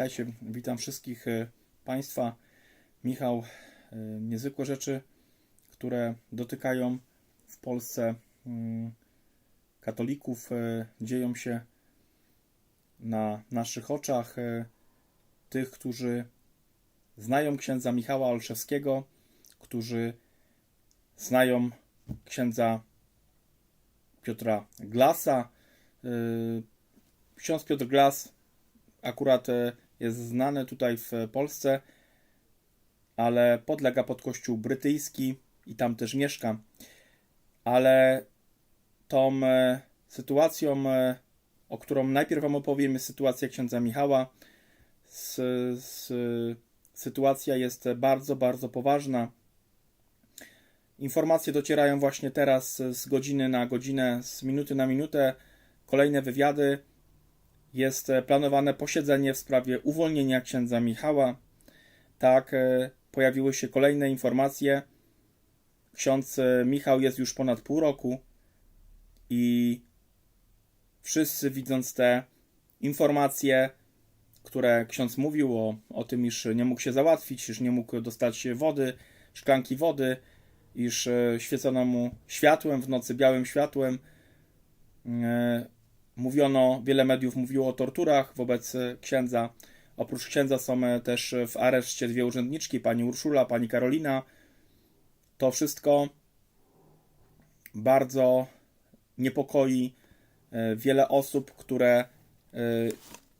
Witajcie, witam wszystkich e, Państwa. Michał, e, niezwykłe rzeczy, które dotykają w Polsce mm, katolików, e, dzieją się na naszych oczach. Tych, którzy znają księdza Michała Olszewskiego, którzy znają księdza Piotra Glasa. Ksiądz Piotr Glas akurat jest znany tutaj w Polsce, ale podlega pod kościół brytyjski i tam też mieszka. Ale tą e, sytuacją, e, o którą najpierw Wam opowiem, jest sytuacja księdza Michała. S, s, sytuacja jest bardzo, bardzo poważna. Informacje docierają właśnie teraz z godziny na godzinę, z minuty na minutę. Kolejne wywiady jest e, planowane posiedzenie w sprawie uwolnienia księdza Michała. Tak, e, pojawiły się kolejne informacje. Ksiądz e, Michał jest już ponad pół roku i wszyscy widząc te informacje, które ksiądz mówił o, o tym, iż nie mógł się załatwić, iż nie mógł dostać wody, szklanki wody, iż świecono mu światłem w nocy, białym światłem, Mówiono, wiele mediów mówiło o torturach wobec księdza. Oprócz księdza są też w areszcie dwie urzędniczki, pani Urszula, pani Karolina. To wszystko bardzo niepokoi wiele osób, które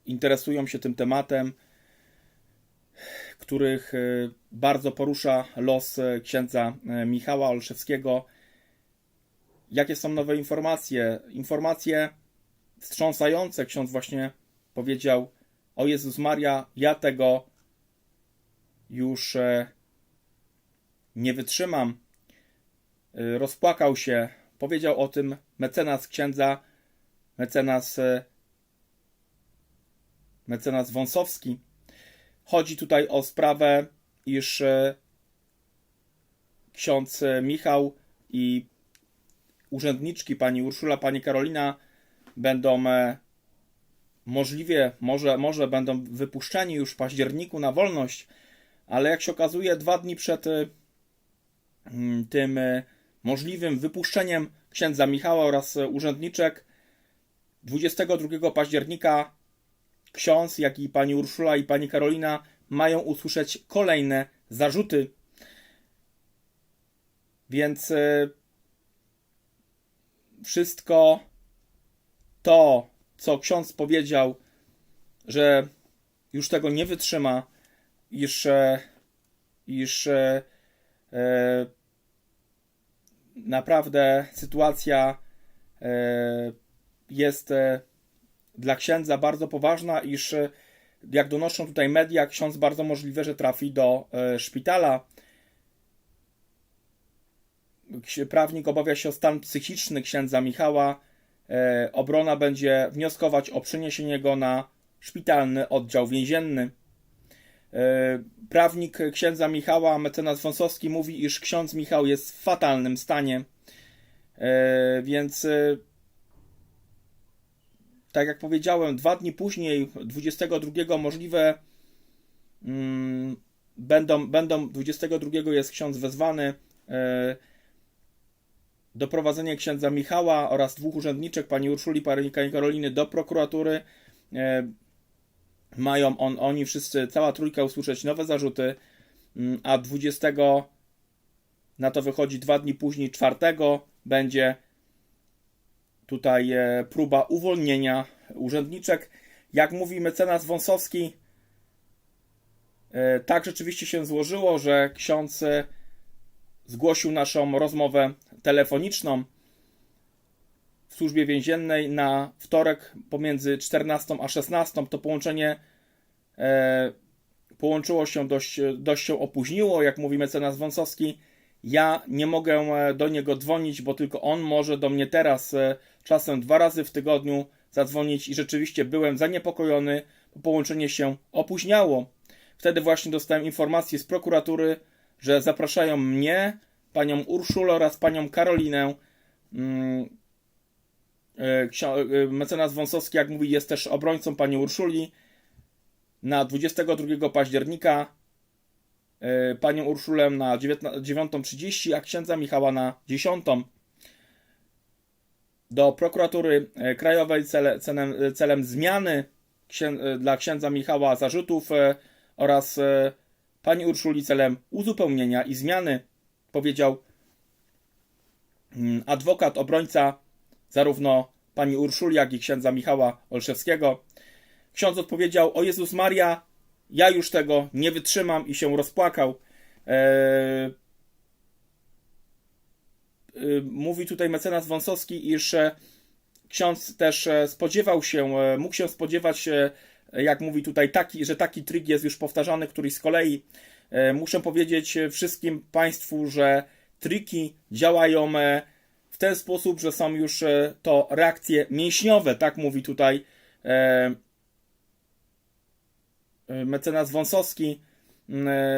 interesują się tym tematem, których bardzo porusza los księdza Michała Olszewskiego. Jakie są nowe informacje? Informacje wstrząsające. Ksiądz właśnie powiedział: O Jezus Maria, ja tego już e, nie wytrzymam. E, rozpłakał się. Powiedział o tym mecenas księdza, mecenas, e, mecenas Wąsowski. Chodzi tutaj o sprawę, iż ksiądz Michał i urzędniczki, pani Urszula, pani Karolina, będą e, możliwie, może, może będą wypuszczeni już w październiku na wolność, ale jak się okazuje, dwa dni przed e, tym e, możliwym wypuszczeniem księdza Michała oraz urzędniczek 22 października ksiądz, jak i pani Urszula i pani Karolina mają usłyszeć kolejne zarzuty. Więc wszystko to, co ksiądz powiedział, że już tego nie wytrzyma, iż, iż e, naprawdę sytuacja e, jest e, dla księdza bardzo poważna, iż e, jak donoszą tutaj media, ksiądz bardzo możliwe, że trafi do e, szpitala. Prawnik obawia się o stan psychiczny księdza Michała. E, obrona będzie wnioskować o przeniesienie go na szpitalny oddział więzienny. E, Prawnik księdza Michała, mecenas Wąsowski, mówi, iż ksiądz Michał jest w fatalnym stanie. E, Więc, tak jak powiedziałem, dwa dni później, 22 możliwe, mm, będą, będą 22 jest ksiądz wezwany. Doprowadzenie księdza Michała oraz dwóch urzędniczek, pani Urszuli, pani Karoliny, do prokuratury. E, mają on, oni wszyscy, cała trójka usłyszeć nowe zarzuty, mm, a 20 na to wychodzi dwa dni później, 4 będzie tutaj e, próba uwolnienia urzędniczek. Jak mówi mecenas Wąsowski, e, tak rzeczywiście się złożyło, że ksiądz zgłosił naszą rozmowę telefoniczną w służbie więziennej na wtorek pomiędzy 14 a 16. To połączenie e, połączyło się dość, dość się opóźniło, jak mówi mecenas Wąsowski. Ja nie mogę e, do niego dzwonić, bo tylko on może do mnie teraz e, czasem dwa razy w tygodniu zadzwonić i rzeczywiście byłem zaniepokojony, bo połączenie się opóźniało. Wtedy właśnie dostałem informację z prokuratury, że zapraszają mnie, panią Urszulę oraz panią Karolinę. Mm, e, e, Mecenas Wąsowski, jak mówi, jest też obrońcą pani Urszuli. na 22 października, e, panią Urszulę na 19 9.30, a księdza Michała na 10. Do prokuratury krajowej cele, celem, celem zmiany dla księdza Michała zarzutów oraz pani Urszuli celem uzupełnienia i zmiany, powiedział mm, adwokat, obrońca zarówno pani Urszuli, jak i księdza Michała Olszewskiego. Ksiądz odpowiedział: O Jezus Maria, ja już tego nie wytrzymam i się rozpłakał. Eee, y, mówi tutaj mecenas Wąsowski, iż e, ksiądz też e, spodziewał się, e, mógł się spodziewać, e, jak mówi tutaj, taki, że taki trik jest już powtarzany, któryś z kolei. E, Muszę powiedzieć wszystkim Państwu, że triki działają e, w ten sposób, że są już e, to reakcje mięśniowe, tak mówi tutaj mecenas Wąsowski.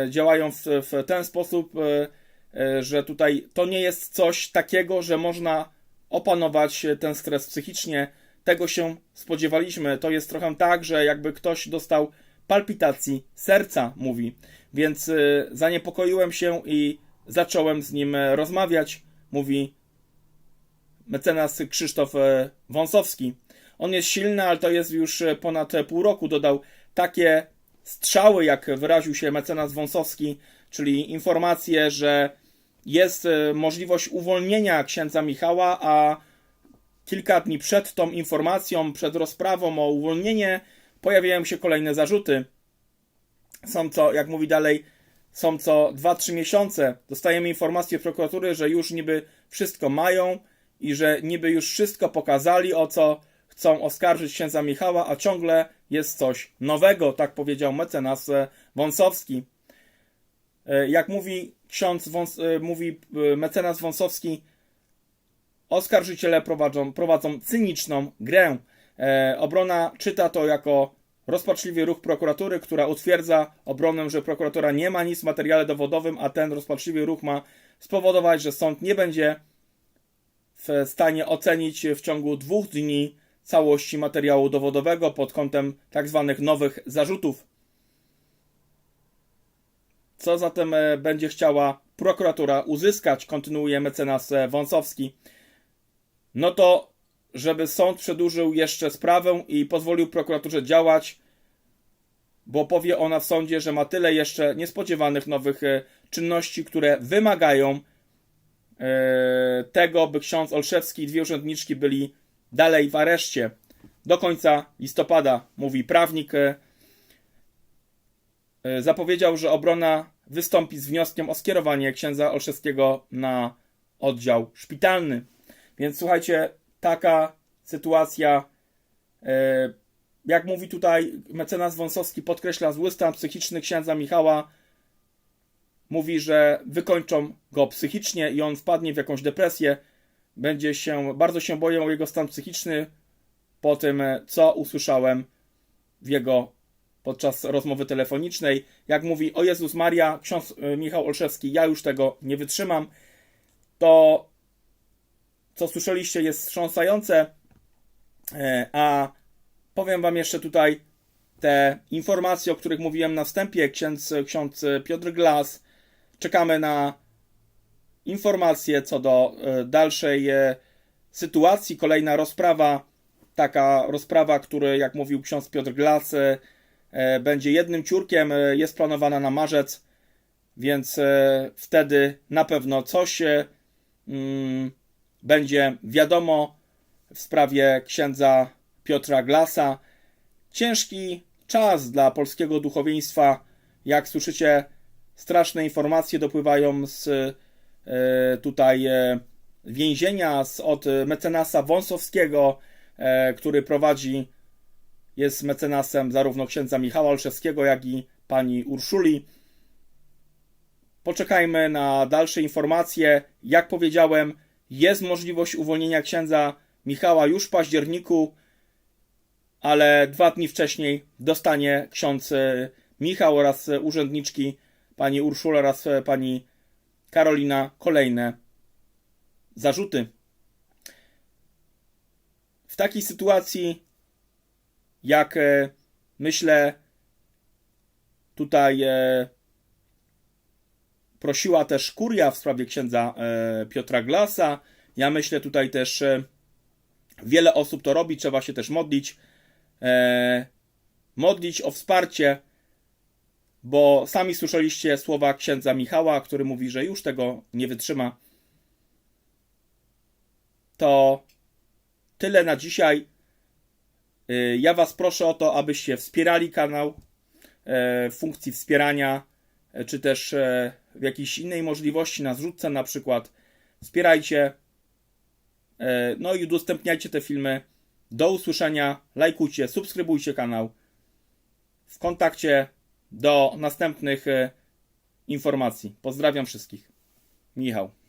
Działają w, w ten sposób, że tutaj to nie jest coś takiego, że można opanować ten stres psychicznie. Tego się spodziewaliśmy. To jest trochę tak, że jakby ktoś dostał palpitacji serca, mówi. Więc e, zaniepokoiłem się i zacząłem z nim e, rozmawiać, mówi mecenas Krzysztof e, Wąsowski. On jest silny, ale to jest już e, ponad pół roku. Dodał takie strzały, jak wyraził się mecenas Wąsowski, czyli informacje, że jest możliwość uwolnienia księdza Michała, a kilka dni przed tą informacją, przed rozprawą o uwolnienie, pojawiają się kolejne zarzuty. Są co, jak mówi dalej, są co 2-3 miesiące. Dostajemy informację z prokuratury, że już niby wszystko mają i że niby już wszystko pokazali, o co chcą oskarżyć księdza Michała, a ciągle jest coś nowego, tak powiedział mecenas e, Wąsowski. E, Jak mówi ksiądz, Wąs, e, mówi mecenas Wąsowski, oskarżyciele prowadzą, prowadzą cyniczną grę. E, obrona czyta to jako rozpaczliwy ruch prokuratury, która utwierdza obronę, że prokuratura nie ma nic w materiale dowodowym, a ten rozpaczliwy ruch ma spowodować, że sąd nie będzie w stanie ocenić w ciągu dwóch dni całości materiału dowodowego pod kątem tak zwanych nowych zarzutów. Co zatem e, będzie chciała prokuratura uzyskać, kontynuuje mecenas e, Wąsowski. No to, żeby sąd przedłużył jeszcze sprawę i pozwolił prokuraturze działać, bo powie ona w sądzie, że ma tyle jeszcze niespodziewanych nowych e, czynności, które wymagają e, tego, by ksiądz Olszewski i dwie urzędniczki byli dalej w areszcie do końca listopada, mówi prawnik. e, Zapowiedział, że obrona wystąpi z wnioskiem o skierowanie księdza Olszewskiego na oddział szpitalny. Więc słuchajcie, taka sytuacja. e, Jak mówi tutaj mecenas Wąsowski, podkreśla zły stan psychiczny księdza Michała. Mówi, że wykończą go psychicznie i on wpadnie w jakąś depresję. Będzie się, bardzo się boję o jego stan psychiczny po tym, e, co usłyszałem w jego podczas rozmowy telefonicznej. Jak mówi, o Jezus Maria, ksiądz e, Michał Olszewski, ja już tego nie wytrzymam. To, co słyszeliście, jest wstrząsające. E, A powiem Wam jeszcze tutaj te informacje, o których mówiłem na wstępie. Ksiądz, ksiądz Piotr Glas. Czekamy na informacje co do e, dalszej e, sytuacji. Kolejna rozprawa, taka rozprawa, który, jak mówił ksiądz Piotr Glas, będzie jednym ciurkiem, jest planowana na marzec, więc wtedy na pewno coś e, mm, będzie wiadomo w sprawie księdza Piotra Glasa. Ciężki czas dla polskiego duchowieństwa. Jak słyszycie, straszne informacje dopływają z e, tutaj e, więzienia, z, od mecenasa Wąsowskiego, e, który prowadzi, jest mecenasem zarówno księdza Michała Olszewskiego, jak i pani Urszuli. Poczekajmy na dalsze informacje. Jak powiedziałem, jest możliwość uwolnienia księdza Michała już w październiku, ale dwa dni wcześniej dostanie ksiądz e, Michał oraz urzędniczki pani Urszula oraz e, pani Karolina kolejne zarzuty. W takiej sytuacji, jak e, myślę, Tutaj prosiła też kuria w sprawie księdza e, Piotra Glasa. Ja myślę tutaj też e, wiele osób to robi, trzeba się też modlić. E, modlić o wsparcie, bo sami słyszeliście słowa księdza Michała, który mówi, że już tego nie wytrzyma. To tyle na dzisiaj. Ja Was proszę o to, abyście wspierali kanał w funkcji wspierania, czy też e, w jakiejś innej możliwości na zrzutce na przykład. Wspierajcie. e, No i udostępniajcie te filmy. Do usłyszenia. Lajkujcie, subskrybujcie kanał. W kontakcie do następnych e, informacji. Pozdrawiam wszystkich. Michał.